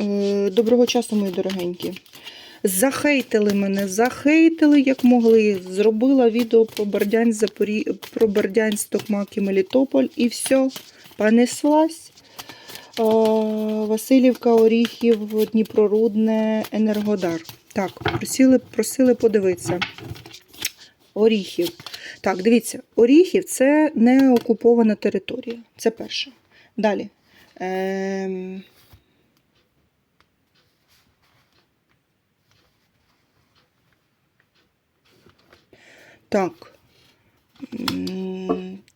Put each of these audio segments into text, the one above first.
Е, Доброго часу, мої дорогенькі. Захейтили мене, захейтили як могли. Зробила відео про Бердянськ, Запорі... про Бердянськ, Токмак і Мелітополь і все, понеслась. Е, Васильівка, Оріхів, Дніпрорудне, Енергодар. Так, просили, просили подивитися. Оріхів. Так, дивіться, Оріхів це не окупована територія. Це перше. Далі. Ем... Так.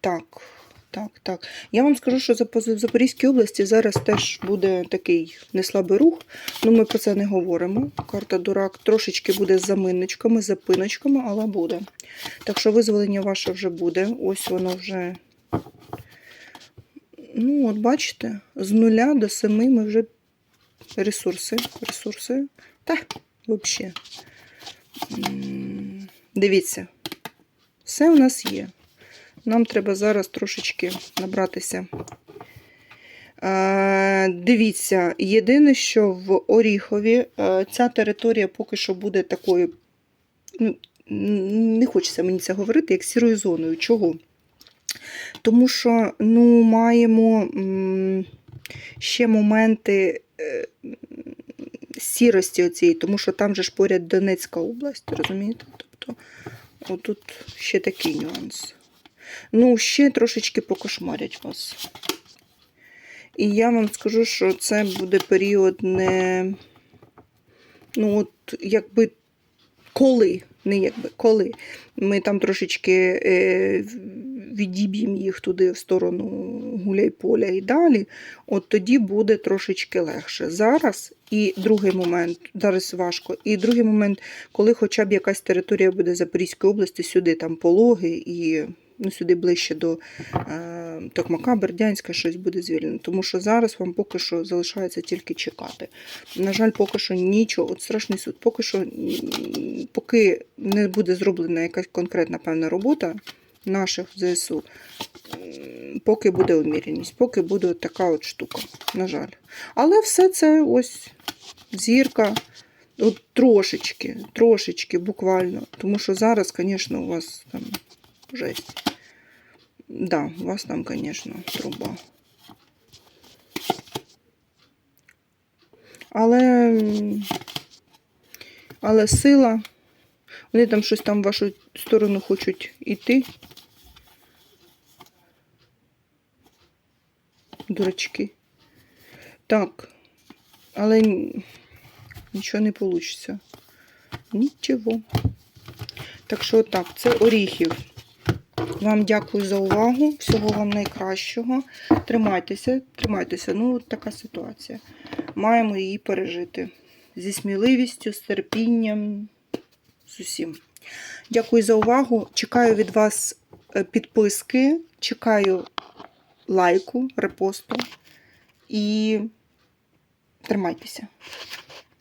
Так, так, так. Я вам скажу, що в Запорізькій області зараз теж буде такий неслабий рух. Ну, ми про це не говоримо. Карта Дурак трошечки буде з заминничками, запиночками, але буде. Так що визволення ваше вже буде. Ось воно вже. Ну, от бачите, з нуля до семи ми вже ресурси. Ресурси. Та, взагалі. Дивіться, все у нас є. Нам треба зараз трошечки набратися. Е, дивіться, єдине, що в Оріхові е, ця територія поки що буде такою, ну, не хочеться мені це говорити, як сірою зоною. Чого? Тому що ну, маємо ще моменти е, сірості оцієї, тому що там же ж поряд Донецька область, розумієте? Тобто, отут ще такий нюанс. Ну, ще трошечки покошмарять вас. І я вам скажу, що це буде період не. Ну, от, якби коли, не якби, коли ми там трошечки е, відіб'ємо їх туди в сторону гуляй-поля і далі, от тоді буде трошечки легше. Зараз і другий момент, зараз важко, і другий момент, коли хоча б якась територія буде Запорізької області, сюди там пологи і ну, сюди ближче до е, Токмака, Бердянська щось буде звільнено. Тому що зараз вам поки що залишається тільки чекати. На жаль, поки що нічого, от страшний суд, поки що, поки не буде зроблена якась конкретна певна робота наших ЗСУ, поки буде уміряність, поки буде така от штука, на жаль. Але все це ось зірка. От трошечки, трошечки, буквально. Тому що зараз, звісно, у вас там жесть. Да, у вас там, звісно, труба. Але, але сила, вони там щось там в вашу сторону хочуть йти. Дурачки. Так, але нічого не вийде. Нічого. Так що так, це оріхів. Вам дякую за увагу. Всього вам найкращого. Тримайтеся, тримайтеся. Ну, от така ситуація. Маємо її пережити. Зі сміливістю, з терпінням, з усім. Дякую за увагу. Чекаю від вас е, підписки, чекаю лайку, репосту і тримайтеся.